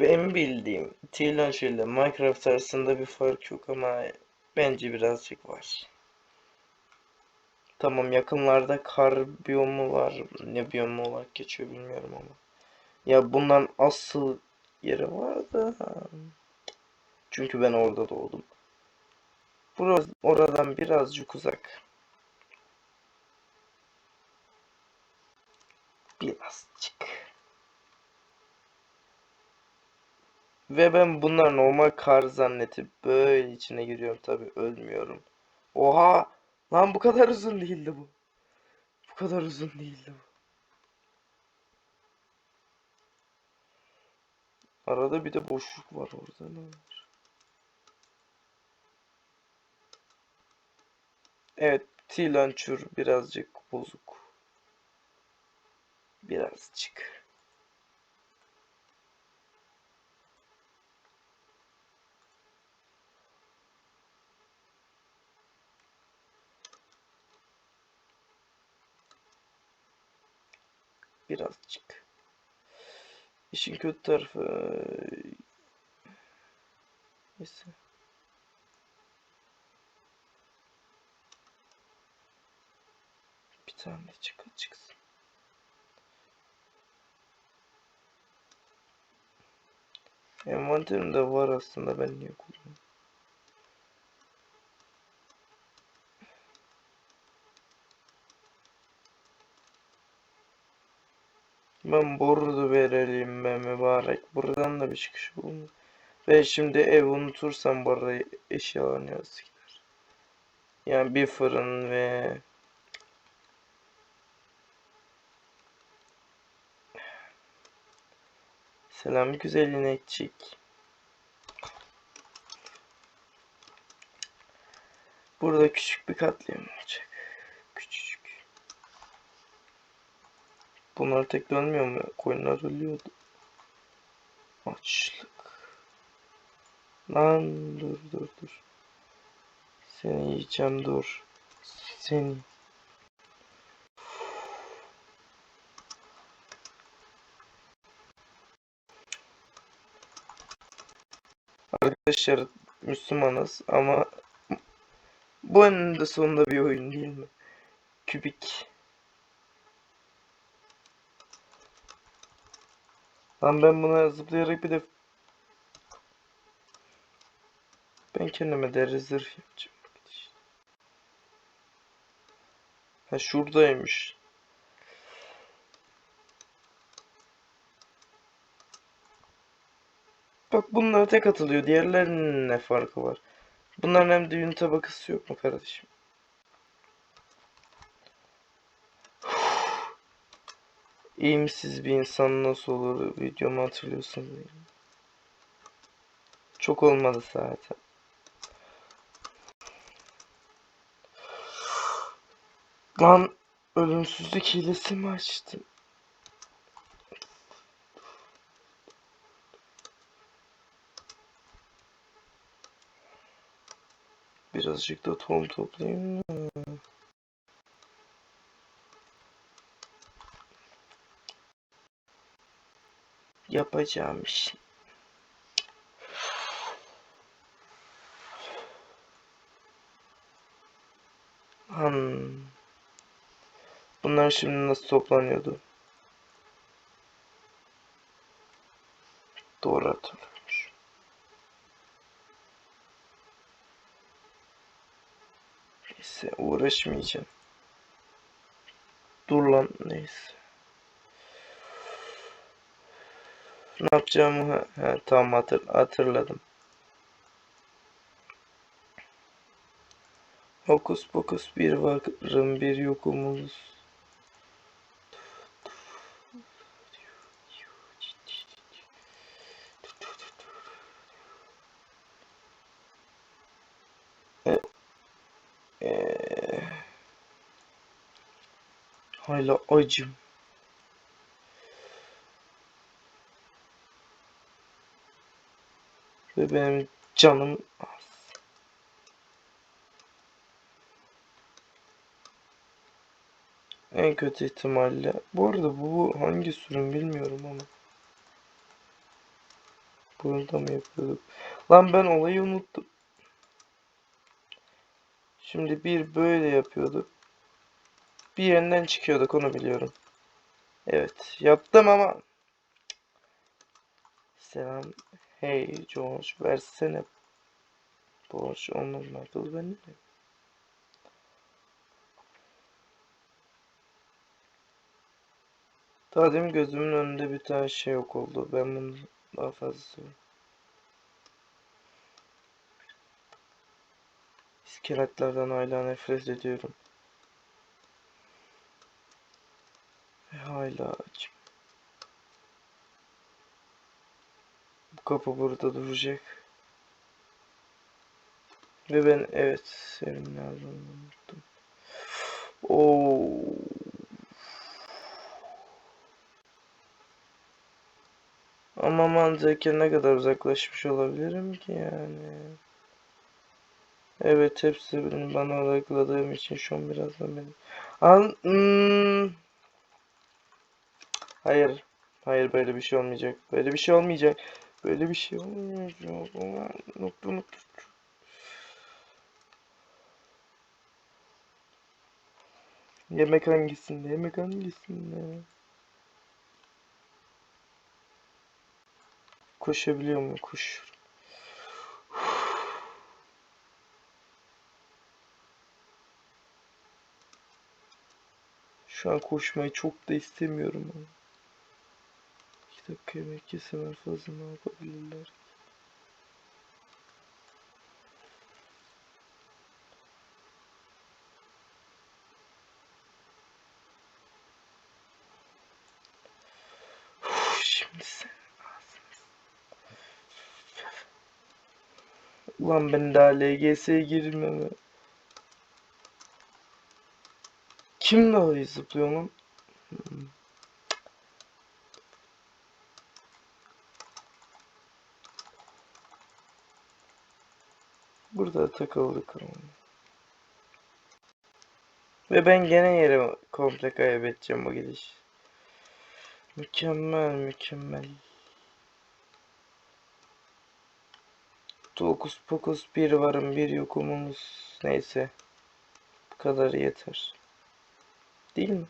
Benim bildiğim T-Launcher ile Minecraft arasında bir fark yok ama bence birazcık var. Tamam yakınlarda kar biyomu var. Ne biyomu olarak geçiyor bilmiyorum ama. Ya bunların asıl yeri var da. Çünkü ben orada doğdum. Burası oradan birazcık uzak. Birazcık. Ve ben bunlar normal kar zannetip böyle içine giriyorum tabi ölmüyorum. Oha! Lan bu kadar uzun değildi bu. Bu kadar uzun değildi bu. Arada bir de boşluk var orada ne var? Evet, T-Launcher birazcık bozuk. Birazcık. Birazcık. İşin kötü tarafı... Neyse. Bir tane çık çıksın. Envanterimde var aslında ben niye kullanıyorum? Ben burada verelim be mübarek. Buradan da bir çıkış bulmuyor. Ve şimdi ev unutursam burayı eşyalarını yazık gider. Yani bir fırın ve Selam güzel inekçik. Burada küçük bir katliam olacak. Küçücük. Bunlar tek dönmüyor mu? Koyunlar ölüyordu. Açlık. Lan dur dur dur. Seni yiyeceğim dur. Seni. Arkadaşlar Müslümanız ama bu eninde sonunda bir oyun değil mi? Kübik. Lan ben buna zıplayarak bir de ben kendime deri zırh yapacağım. Ha şuradaymış. Bak bunlar tek atılıyor. Diğerlerinin ne farkı var? Bunların hem düğün tabakası yok mu kardeşim? İyimsiz bir insan nasıl olur? Videomu hatırlıyorsunuz? Çok olmadı zaten. Lan ölümsüzlük hilesi mi açtın? Birazcık da tohum toplayayım mı? Yapacağım iş. Hmm. Bunlar şimdi nasıl toplanıyordu? Doğru hatırlıyormuş. Neyse uğraşmayacağım. Dur lan neyse. Ne yapacağımı ha, ha, tamam hatır, hatırladım. Hokus pokus bir varım bir yokumuz. E, e, hala acım. Ve benim canım. En kötü ihtimalle. Bu arada bu hangi sürüm bilmiyorum ama. Burada mı yapıyorduk? Lan ben olayı unuttum. Şimdi bir böyle yapıyorduk. Bir yerinden çıkıyorduk onu biliyorum. Evet yaptım ama. Selam. Hey George versene. Borç olmaz Michael ben ne? Daha demin gözümün önünde bir tane şey yok oldu. Ben bunu daha fazla seviyorum. İskeletlerden hala nefret ediyorum. Ve hala açım. Kapı burada duracak. Ve ben evet senin nereden unuttum. Oo. Ama mantıken ne kadar uzaklaşmış olabilirim ki yani. Evet hepsi benim bana odakladığım için şu an birazdan benim. An hmm. Hayır. Hayır böyle bir şey olmayacak. Böyle bir şey olmayacak. Böyle bir şey olmayacak. Nokta nokta. Yemek hangisinde? Yemek hangisinde? Koşabiliyor mu? Koş. Şu an koşmayı çok da istemiyorum ama. İki dakika yemek yeseler fazla ne yapabilirler? Ulan ben daha LGS'ye girmeme. Kim daha iyi zıplıyor lan? Burada takıldık. Ve ben gene yere komple kaybedeceğim bu gidiş. Mükemmel mükemmel. Dokuz pokus bir varım bir yokumumuz. Neyse. Bu kadar yeter. Değil mi?